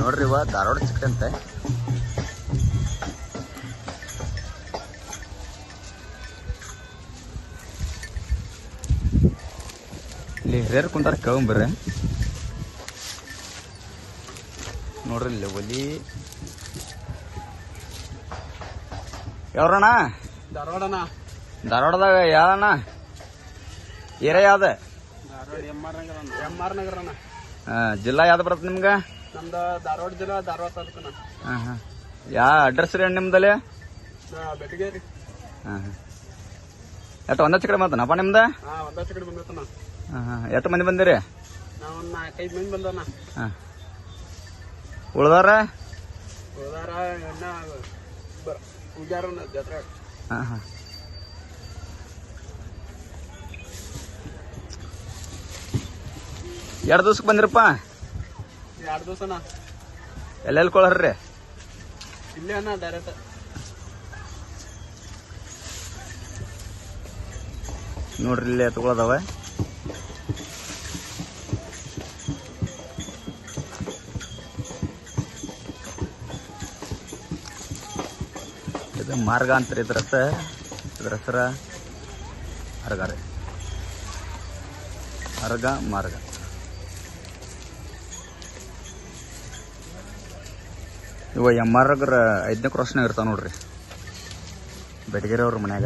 ನೋಡ್ರಿ ಇವ ಧಾರವಾಡ ಚಿಕ್ಕಂತೆ ಇಲ್ಲಿ ಹಿರಿಯರ್ ಕುಂತಾರ ಕೇಳಂಬರ್ರಿ ನೋಡ್ರಿ ಇಲ್ಲಿ ಒಲಿ ಯಾವ್ರಣ್ಣ? ಧಾರವಾಡಣ್ಣ ಧಾರವಾಡದಾಗ ಯಾವಣ್ಣ ಏರ ಯಾವ್ದ? Dharwad M R Nagar M R ನಗರನ. ಆ, ಜಿಲ್ಲಾ ಯಾವ್ದು ಬರುತ್ತೆ ನಿಮ್ಗೆ? ನಮ್ದು ಧಾರವಾಡ ಜಿಲ್ಲಾ ಧಾರವಾಡ ತಾಲೂಕನ. ಹಾಂ ಹಾಂ. ಯಾ ಅಡ್ರೆಸ್ ರೀ ನಿಮ್ದಲ್ಲಿ? ಬೆಟಗೇರಿ. ಹಾಂ ಹಾಂ. ಎಷ್ಟು ಒಂದಚ್ಚ ಕಡೆ ಮಾತನಪ್ಪ ನಿಮ್ದು? ಹಾ ಒಂದಷ್ಟು ಕಡೆ ಬಂದತನ ಹಾಂ ಹಾಂ. ಎಷ್ಟು ಮಂದಿ ಬಂದಿರಿ? ನಾವ್ ಒಂದ್ ನಾಲ್ಕೈದು ಮಂದಿ ಬಂದವನ ಹಾಂ. ಉಳ್ದಾರ? ಉಳ್ದಾರ ಇನ್ನ ಬ- ಪೂಜಾರನ ಜಾತ್ರೆ. ಹಾಂ ಹಾಂ. ಎರಡು ದಿವ್ಸಕ್ಕೆ ಬಂದಿರಪ್ಪ? ಎರಡು ದಿವಸನ. ಎಲ್ಲೆಲ್ಲಿ ಕೊಳರ್ರಿ? ಇಲ್ಲೇ ಅಣ್ಣ ಡೈರೆಕ್ಟ್ ನೋಡ್ರಿ ಇಲ್ಲಿ ಎತ್ಕೊಳದವ. ಇದು ಮಾರ್ಗ ಅಂತ ಇದ್ರ ಇದ್ರ ಹೆಸರ ಅರ್ಗ ರೀ. ಅರ್ಗ ಮಾರ್ಗ. ಇವ ಎಂ ಆರ್ ಐದನೇ ಕ್ರಾಸ್ನಾಗ ಇರ್ತಾವೆ ನೋಡ್ರಿ. ಬೆಟಗೇರಿ ಅವ್ರ ಮನ್ಯಾಗ.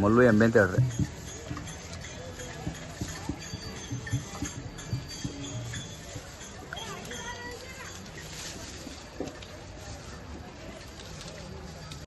ಮಲ್ಲು ಎಮ್ಮೆ ಅಂತ ಹೇಳ್ರಿ.